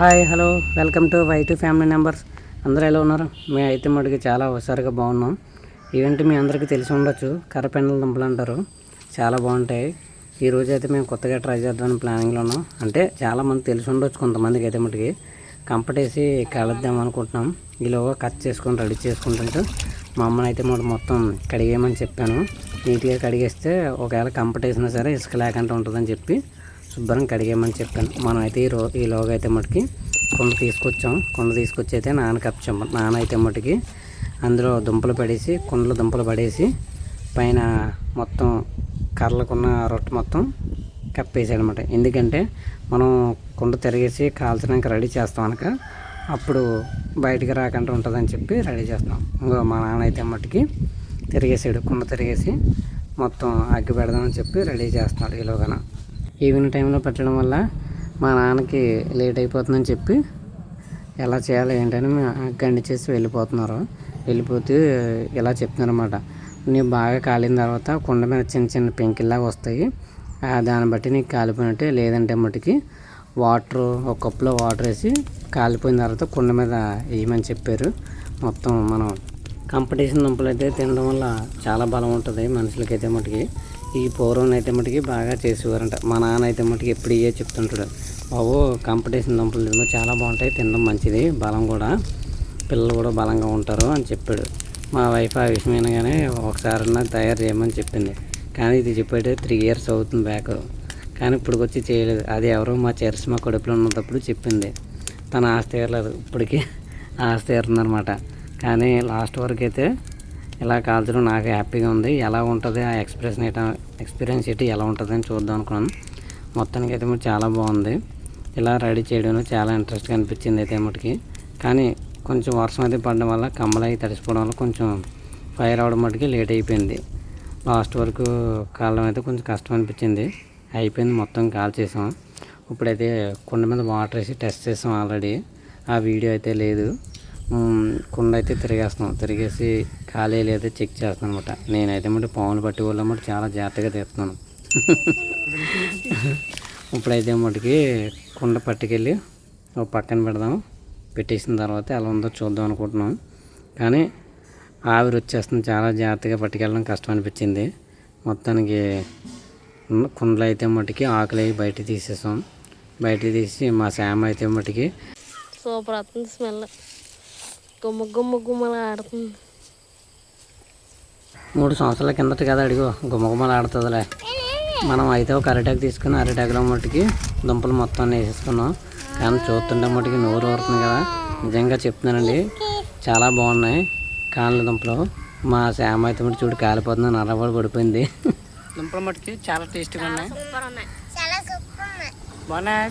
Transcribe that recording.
Hi hello. Welcome to వైటు family members. అందరూ ఎలా ఉన్నారు? మేము అయితే మటుకు చాలా హుషారుగా బాగున్నాం. ఈవెంట్ మీ అందరికీ తెలిసి ఉండొచ్చు. కర్రపెండల దుంపలు అంటారు. చాలా బాగుంటాయి. ఈ అయితే మేము కొత్తగా ట్రై చేద్దామని ప్లానింగ్లో ఉన్నాం. అంటే చాలామంది తెలిసి ఉండొచ్చు కొంతమందికి అయితే మటుకి. కంపటేసి కలుద్దాం అనుకుంటున్నాం. ఈలోగా కట్ చేసుకొని రెడీ చేసుకుంటుంటే మా అమ్మని అయితే మొత్తం మొత్తం కడిగేయమని చెప్పాను. నీట్గా కడిగేస్తే ఒకవేళ కంపటేసినా సరే ఇసుక లేకుండా ఉంటుందని చెప్పి శుభ్రం కడిగేయమని చెప్పాను. మనం అయితే ఈ రో ఈలోగా అయితే మటుకి కొండ తీసుకొచ్చాం. కొండ తీసుకొచ్చి అయితే నాన్న కప్పించాం నాన్న అయితే మటుకి అందులో దుంపలు పడేసి కుండలు దుంపలు పడేసి పైన మొత్తం కర్రలకున్న రొట్టె మొత్తం కప్పేసాడు అనమాట ఎందుకంటే మనం కుండ తిరిగేసి కాల్చడానికి రెడీ చేస్తాం అనక అప్పుడు బయటికి రాకుండా ఉంటుందని చెప్పి రెడీ చేస్తాం. ఇంకో మా నాన్న అయితే మట్టుకి తిరిగేసాడు. కుండ తిరిగేసి మొత్తం అగ్గి పెడదామని చెప్పి రెడీ చేస్తున్నాడు ఈలోగాన ఈవినింగ్ టైంలో పెట్టడం వల్ల మా నాన్నకి లేట్ అయిపోతుందని చెప్పి ఎలా చేయాలి ఏంటని గండి చేసి వెళ్ళిపోతున్నారు. వెళ్ళిపోతే ఇలా చెప్తున్నారన్నమాట. నీవు బాగా కాలిన తర్వాత కుండ మీద చిన్న చిన్న పెంకిల్లాగా వస్తాయి. దాన్ని బట్టి నీకు కాలిపోయినట్టే లేదంటే మటుకి వాటర్ ఒక కప్పులో వాటర్ వేసి కాలిపోయిన తర్వాత కుండ మీద వేయమని చెప్పారు. మొత్తం మనం కాంపిటీషన్ దుంపలు అయితే తినడం వల్ల చాలా బలం ఉంటుంది మనుషులకి అయితే మటుకి. ఈ పూర్వం అయితే మటుకి బాగా చేసేవారంట. మా నాన్న అయితే మటుకి ఎప్పుడు ఇవే చెప్తుంటాడు. బాబు కాంపిటీషన్ దుంపలు తినడం చాలా బాగుంటాయి తినడం మంచిది బలం కూడా పిల్లలు కూడా బలంగా ఉంటారు అని చెప్పాడు. మా వైఫ్ ఆ విషయమైన కానీ ఒకసారి తయారు చేయమని చెప్పింది. కానీ ఇది చెప్పేటే త్రీ ఇయర్స్ అవుతుంది బ్యాక్ కానీ ఇప్పటికి వచ్చి చేయలేదు. అది ఎవరో మా చెర్స్ మా కడుపులో ఉన్నప్పుడు చెప్పింది. తన ఆస్తి తీరలేదు. ఇప్పటికీ ఆస్తి తీరుతుందనమాట కానీ లాస్ట్ వరకు అయితే ఇలా కాల్చడం నాకు హ్యాపీగా ఉంది. ఎలా ఉంటుంది? ఆ ఎక్స్ప్రెషన్ ఎక్స్పీరియన్స్ ఏంటి ఎలా ఉంటుంది అని చూద్దాం అనుకున్నాను. మొత్తానికి అయితే చాలా బాగుంది. ఇలా రెడీ చేయడం చాలా ఇంట్రెస్ట్గా అనిపించింది అయితే మటుకి. కానీ కొంచెం వర్షం అయితే పడడం వల్ల కమ్మలు అవి తడిసిపోవడం వల్ల కొంచెం ఫైర్ అవడం మటుకి లేట్ అయిపోయింది. లాస్ట్ వరకు కాలడం అయితే కొంచెం కష్టం అనిపించింది. అయిపోయింది మొత్తం కాల్ చేసాం. ఇప్పుడైతే కుండ మీద వాటర్ వేసి టెస్ట్ చేసాం ఆల్రెడీ ఆ వీడియో అయితే లేదు. కుండ అయితే తిరిగేస్తున్నాం. తిరిగేసి ఖాళీ లేదా చెక్ చేస్తున్నాను అనమాట నేనైతే మటు పాములు పట్టి వాళ్ళ చాలా జాగ్రత్తగా తీస్తున్నాను. ఇప్పుడైతే మటుకి కుండ పట్టుకెళ్ళి ఒక పక్కన పెడదాం. పెట్టేసిన తర్వాత ఎలా ఉందో చూద్దాం అనుకుంటున్నాం. కానీ ఆవిరి వచ్చేస్తుంది చాలా జాగ్రత్తగా పట్టుకెళ్ళడం కష్టం అనిపించింది. మొత్తానికి కుండలు అయితే మటుకి ఆకులు అవి బయట తీసేసాం. బయట తీసి మా శామ అయితే మటుకి సూపర్ వస్తుంది స్మెల్. గుమ్మ గుమ్మ గుమ్మలా ఆడుతుంది మూడు సంవత్సరాల కిందట కదా అడిగో గుమ్మగుమ్మలు ఆడుతుందిలే మనం అయితే ఒక అరిటాకు తీసుకుని అరిటాకులో మట్టుకి దుంపలు మొత్తం వేసేసుకున్నాం. కానీ చూస్తుంటే మట్టుకి నోరు ఊరుతుంది కదా. నిజంగా చెప్తున్నానండి చాలా బాగున్నాయి కాళ్ళ దుంపలు. మా శామ అయితే మటు చూడు కాలిపోతుంది నర్రబడి పడిపోయింది. దుంపలు మట్టుకి చాలా టేస్టీగా ఉన్నాయి. సూపర్ ఉన్నాయి. బాగున్నాయి.